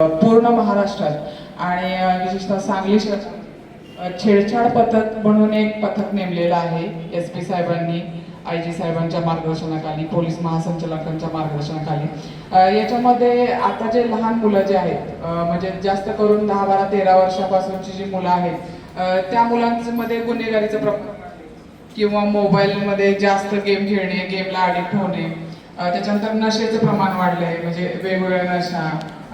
पूर्ण महाराष्ट्रात. आणि विशेषतः सांगली शहरात छेडछाड पथक म्हणून एक पथक नेमलेलं आहे एस पी साहेबांनी आय जी साहेबांच्या मार्गदर्शनाखाली पोलीस महासंचालकांच्या मार्गदर्शनाखाली. याच्यामध्ये आता जे लहान मुलं जे आहेत म्हणजे जास्त करून दहा बारा तेरा वर्षापासूनची जी मुलं आहेत त्या मुलांमध्ये गुन्हेगारीचं प्रमाण किंवा मोबाईलमध्ये जास्त गेम खेळणे गेमला अडिक्ट होणे त्याच्यानंतर नशेचं प्रमाण वाढलंय म्हणजे वेगवेगळ्या नशा.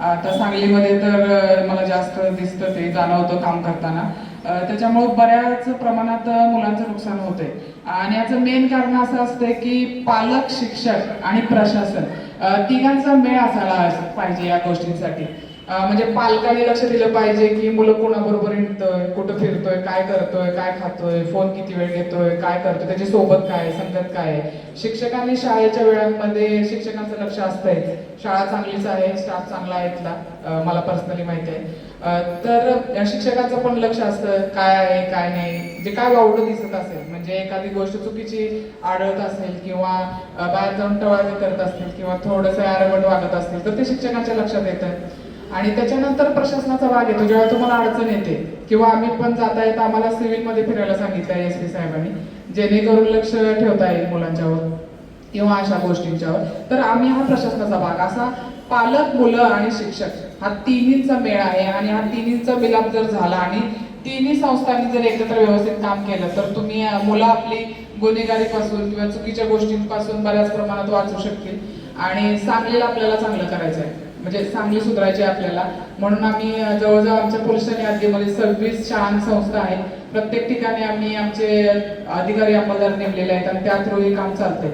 आता सांगलीमध्ये तर मला जास्त दिसतं ते जाणवतं काम करताना. त्याच्यामुळं त्याच्यामुळे बऱ्याच प्रमाणात मुलांचं नुकसान होतंय. आणि याचं मेन कारण असं असतं की पालक शिक्षक आणि प्रशासन तिघांचा मेळ असायला पाहिजे या गोष्टींसाठी. म्हणजे पालकांनी लक्ष दिलं पाहिजे की मुलं कोणाबरोबर हिंडतोय कुठं फिरतोय काय करतोय काय खातोय फोन किती वेळ घेतोय काय करतोय त्याची सोबत काय संगत काय आहे. शिक्षकांनी शाळेच्या वेळांमध्ये शिक्षकांचं लक्ष असतंय. शाळा चांगलीच आहे स्टाफ चांगला आहे इथला. मला पर्सनली माहिती आहे. तर अ, शिक्षकांचं पण लक्ष असतं काय आहे काय नाही. जे काय वावडं दिसत असेल म्हणजे एखादी गोष्ट चुकीची आढळत असेल किंवा बाहेर जाऊन टवाळी करत असतील किंवा थोडंसं आरवट वागत असतील तर ते शिक्षकांच्या लक्षात येतं. आणि त्याच्यानंतर प्रशासनाचा भाग येतो. जेव्हा तुम्हाला अडचण येते किंवा आम्ही पण जाता येता आम्हाला सिव्हिलमध्ये फिरायला सांगितलं एस पी साहेबांनी जेणेकरून लक्ष ठेवता येईल मुलांच्यावर किंवा अशा गोष्टींच्यावर. तर आम्ही हा प्रशासनाचा भाग असा पालक मुलं आणि शिक्षक हा तिन्हींचा मेळ आहे. आणि हा तिन्हींचा मिलाप जर झाला आणि तिन्ही संस्थांनी जर एकत्र व्यवस्थित काम केलं तर तुम्ही मुलं आपली गुन्हेगारीपासून किंवा चुकीच्या गोष्टींपासून बऱ्याच प्रमाणात वाचू शकतील. आणि सांगलीला आपल्याला चांगलं करायचं आहे म्हणजे चांगली सुधारायची आपल्याला. म्हणून आम्ही जवळजवळ आमच्या पोलिसांनी स्टेशन यादीमध्ये म्हणजे सव्वीस शाळा संस्था आहे प्रत्येक ठिकाणी आम्ही आमचे अधिकारी अंमलदार नेमलेले आहेत आणि त्या थ्रू हे काम चालतंय.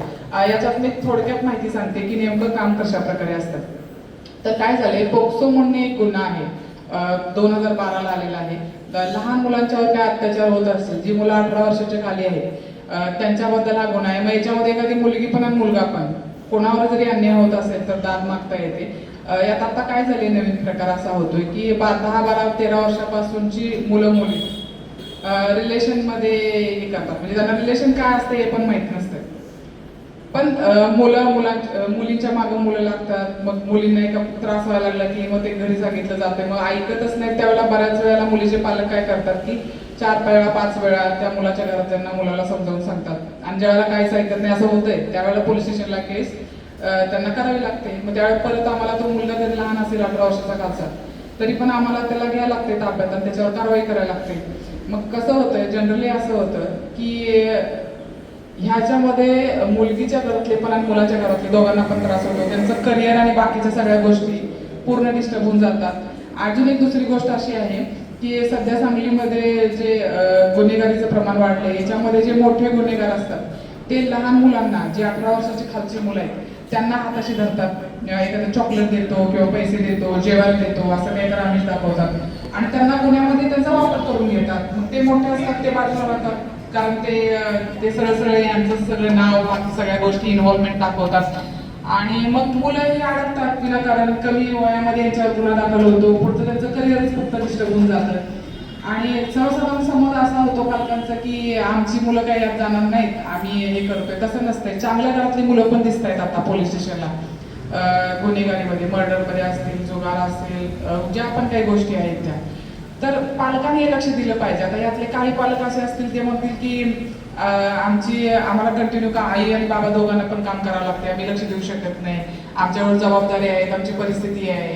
याच्यात मी थोडक्यात माहिती सांगते की नेमकं काम कशा प्रकारे असतं. तर काय झालंय? पोक्सो म्हणून एक गुन्हा आहे. दोन हजार बाराला आलेला आहे. लहान मुलांच्यावर काय अत्याचार होत असतील जी मुलं अठरा वर्षाच्या खाली आहेत त्यांच्याबद्दल हा गुन्हा आहे. मग याच्यामध्ये एखादी मुलगी पण आणि मुलगा पण कोणावर जरी अन्याय होत असेल तर दाद मागता येते. यात आता काय झाले नवीन प्रकार असा होतोय की बा दहा बारा तेरा वर्षापासूनची मुलं मुली रिलेशनमध्ये हे करतात. म्हणजे त्यांना रिलेशन काय असतं हे पण माहीत नसतं. पण मुलं मुलां मुलींच्या मागं मुलं लागतात. मग मुलींना एका त्रास व्हायला लागला की मग ते घरी सांगितलं जातंय. मग ऐकतच नाही त्यावेळेला बऱ्याच वेळेला मुलीचे पालक काय करतात की चार वेळा पाच वेळा त्या मुलाच्या घरात त्यांना मुलाला समजावून सांगतात. आणि ज्यावेळेला काहीच ऐकत नाही असं होतंय त्यावेळेला पोलीस स्टेशनला केस त्यांना करावी लागते. मग त्यावेळेस परत आम्हाला तो मुलगा जरी लहान असेल अठरा वर्षाचा खालचा तरी पण आम्हाला त्याला घ्यायला लागते ताब्यात आणि त्याच्यावर कारवाई करायला लागते. मग कसं होतंय जनरली असं होतं की ह्याच्यामध्ये मुलगीच्या घरातले पण आणि मुलाच्या घरातले दोघांना पण त्रास होतो. त्यांचं करिअर आणि बाकीच्या सगळ्या गोष्टी पूर्ण डिस्टर्ब होऊन जातात. अजून एक दुसरी गोष्ट अशी आहे की सध्या सांगलीमध्ये जे गुन्हेगारीचं प्रमाण वाढलंय याच्यामध्ये जे मोठे गुन्हेगार असतात ते लहान मुलांना जे अठरा वर्षाची खालची मुलं आहेत त्यांना हाताशी धरतात. एखादं चॉकलेट देतो किंवा पैसे देतो जेवण देतो असं काही तर आम्ही दाखवतात. आणि त्यांना गुन्ह्यामध्ये त्याचा वापर करून घेतात. मग ते मोठे असतात ते बाजूला राहतात. कारण ते ते सरळ सरळ यांचं सगळं नाव बाकी सगळ्या गोष्टी इन्व्हॉल्वमेंट दाखवतात. आणि मग मुलंही अडकतात विनाकारण. कमी वयामध्ये यांच्यावर गुन्हा दाखल होतो. पुढचं त्यांचं करिअरच फक्त डिस्टर्ब होऊन जातं. आणि सर्वसाधारण समज असा होतो पालकांचा की आमची मुलं काही यात जाणार नाहीत आम्ही हे करतोय तसं नसतंय. चांगल्या घरातली मुलं पण दिसत आहेत आता पोलीस स्टेशनला गुन्हेगारीमध्ये मर्डरमध्ये असतील जुगार असेल ज्या पण काही गोष्टी आहेत त्या. तर पालकांनी हे लक्ष दिलं पाहिजे. आता यातले काही पालक असे असतील ते म्हणतील की आमची आम्हाला कंटिन्यू का आई आणि बाबा दोघांना पण काम करावं लागते आम्ही लक्ष देऊ शकत नाही. आमच्यावर जबाबदारी आहेत आमची परिस्थिती आहे.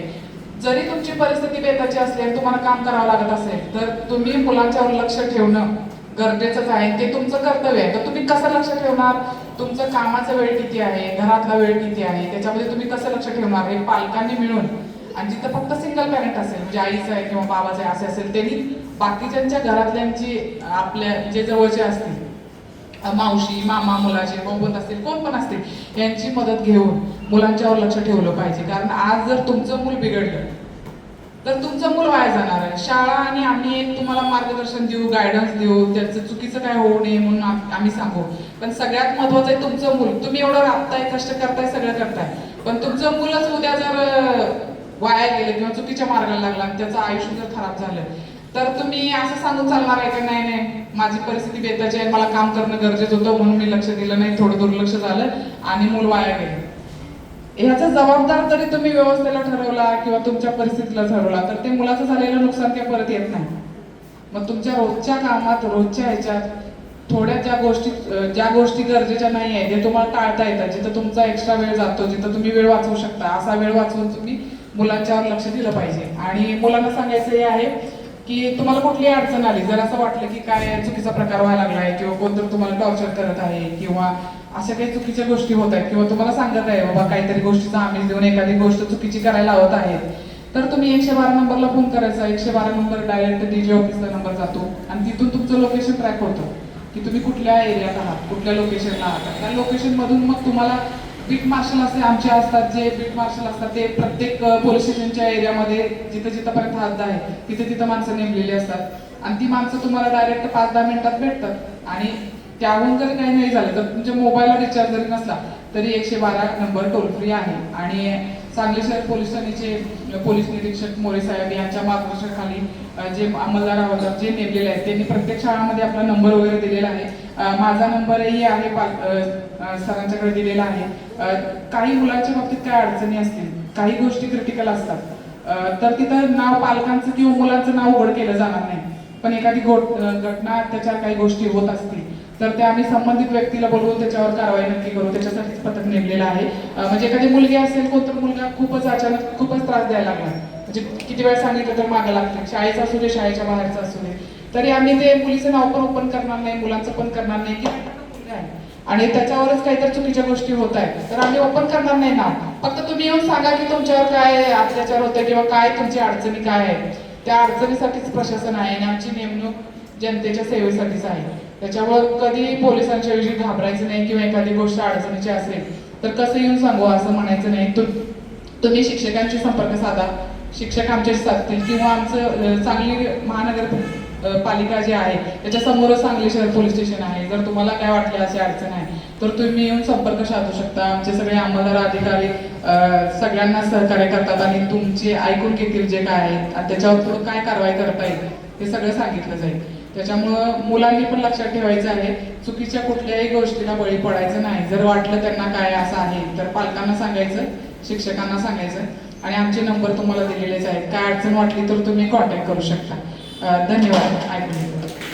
जरी तुमची परिस्थिती बेताची असली आणि तुम्हाला काम करावं लागत असेल तर तुम्ही मुलांच्यावर लक्ष ठेवणं गरजेचंच आहे. ते तुमचं कर्तव्य आहे. तर तुम्ही कसं लक्ष ठेवणार? तुमचं कामाचा वेळ किती आहे? घरातला वेळ किती आहे? त्याच्यामध्ये तुम्ही कसं लक्ष ठेवणार? हे पालकांनी मिळून. आणि जिथं फक्त सिंगल पॅरेंट असेल म्हणजे आईचं आहे किंवा बाबाचं आहे असे असेल त्यांनी बाकीच्यांच्या घरातल्यांची आपल्या जे जवळचे असतील मावशी मामा मुलाचे बोबत असतील कोण पण असतील यांची मदत घेऊन मुलांच्यावर लक्ष ठेवलं पाहिजे. कारण आज जर तुमचं मूल बिघडलं तर तुमचं मूल वाया जाणार आहे. शाळा आणि आम्ही एक तुम्हाला मार्गदर्शन देऊ गायडन्स देऊ. त्याचं चुकीचं काय होऊ नये म्हणून आम्ही सांगू. पण सगळ्यात महत्वाचं आहे तुमचं मूल तुम्ही एवढं राबताय कष्ट करताय सगळं करताय. पण तुमचं मुलंच उद्या जर वाया गेलं किंवा चुकीच्या मार्गाला लागला आणि त्याचं आयुष्य जर खराब झालं तर तुम्ही असं सांगून चालणार आहे का नाही नाही माझी परिस्थिती बेताची आहे मला काम करणं गरजेचं होतं म्हणून मी लक्ष दिलं नाही थोडं दुर्लक्ष झालं आणि मूल वाया गेलं. ह्याचा जबाबदार जरी तुम्ही व्यवस्थेला ठरवला किंवा तुमच्या परिस्थितीला ठरवला तर ते मुलाचं झालेलं नुकसान काही परत येत नाही. मग तुमच्या रोजच्या कामात रोजच्या ह्याच्यात थोड्या ज्या गोष्टी ज्या गोष्टी गरजेच्या नाही आहे ते तुम्हाला टाळता येतात जिथं तुमचा एक्स्ट्रा वेळ जातो जिथं तुम्ही वेळ वाचवू शकता असा वेळ वाचवून तुम्ही मुलांच्यावर लक्ष दिलं पाहिजे. आणि मुलांना सांगायचं हे आहे की तुम्हाला कुठली अडचण आली जर असं वाटलं की काय चुकीचा प्रकार व्हायला लागलाय किंवा कोणतरी तुम्हाला टॉर्चर करत आहे किंवा अशा काही चुकीच्या गोष्टी होत आहेत. किंवा तुम्हाला सांगत आहे बाबा काहीतरी गोष्टीचा आमिष देऊन एखादी गोष्ट चुकीची करायला लावत आहे तर तुम्ही एकशे बारा नंबरला फोन करायचा. एकशे बारा नंबर डायरेक्ट डीजे ऑफिसचा नंबर जातो. आणि तिथून तुमचं लोकेशन ट्रॅक होतं की तुम्ही कुठल्या एरियात आहात कुठल्या लोकेशनला आहात. त्या लोकेशनमधून मग तुम्हाला बीट मार्शल असे आमचे असतात जे बीट मार्शल असतात ते प्रत्येक पोलीस स्टेशनच्या एरियामध्ये जिथं जिथंपर्यंत हद्द आहे तिथे तिथं माणसं नेमलेली असतात. आणि ती माणसं तुम्हाला डायरेक्ट पाच दहा मिनिटात भेटतात. आणि त्याहून जरी काही नाही झालं तर तुमच्या मोबाईलला रिचार्ज जरी नसला तरी एकशे बारा नंबर टोल फ्री आहे. आणि सांगली शहर पोलीस ठाण्याचे पोलीस निरीक्षक मोरे साहेब यांच्या मार्गदर्शनाखाली जे अंमलदार आहोत जे नेमलेले आहेत त्यांनी प्रत्येक शाळामध्ये आपला नंबर वगैरे दिलेला आहे. माझा नंबरही आहे पाल- सरांच्याकडे दिलेला आहे. काही मुलांच्या बाबतीत काय अडचणी असतील काही गोष्टी क्रिटिकल असतात तर तिथं नाव पालकांचं किंवा मुलांचं नाव उघड केलं जाणार नाही. पण एखादी घटना त्याच्यावर काही गोष्टी होत असतील तर ते आम्ही संबंधित व्यक्तीला बोलवून त्याच्यावर कारवाई नक्की करू. त्याच्यासाठीच पथक नेमलेलं आहे. म्हणजे एखादी मुलगी असेल कोणता मुलगा खूपच अचानक खूपच त्रास द्यायला लागला. म्हणजे किती वेळ सांगितलं तर मागं लागतं शाळेचा असू दे शाळेच्या बाहेरचा असू दे. तरी आम्ही ते मुलीचं नाव पण ओपन करणार नाही मुलांचं पण करणार नाही की मुलगा आहे. आणि त्याच्यावरच काहीतरी चुकीच्या गोष्टी होत आहेत. तर आम्ही ओपन करणार नाही नाव. फक्त तुम्ही येऊन सांगा की तुमच्यावर काय अत्याचार होते किंवा काय तुमची अडचणी काय आहे त्या अडचणीसाठीच प्रशासन आहे आणि आमची नेमणूक जनतेच्या सेवेसाठीच आहे. त्याच्यामुळं कधी पोलिसांच्या विषयी घाबरायचं नाही किंवा एखादी गोष्ट अडचणीची असेल तर कसं येऊन सांगू असं म्हणायचं नाही. तु तुम्ही शिक्षकांशी संपर्क साधा. शिक्षक आमच्याशी साधतील किंवा आमचं सांगली महानगर पालिका जी आहे त्याच्या समोरच सांगली शहर पोलीस स्टेशन आहे. जर तुम्हाला काय वाटलं अशी अडचण आहे तर तुम्ही येऊन संपर्क साधू शकता. आमचे सगळे अंमलदार अधिकारी सगळ्यांना सहकार्य करतात आणि तुमचे ऐकून घेतील जे काय आहे त्याच्यावर पुढे काय कारवाई करता येईल हे सगळं सांगितलं जाईल. त्याच्यामुळं मुलांनी पण लक्षात ठेवायचं आहे चुकीच्या कुठल्याही गोष्टीला बळी पडायचं नाही. जर वाटलं त्यांना काय असं आहे तर पालकांना सांगायचं शिक्षकांना सांगायचं आणि आमचे नंबर तुम्हाला दिलेलेच आहेत. काय अडचण वाटली तर तुम्ही कॉन्टॅक्ट करू शकता. धन्यवाद. ऐकून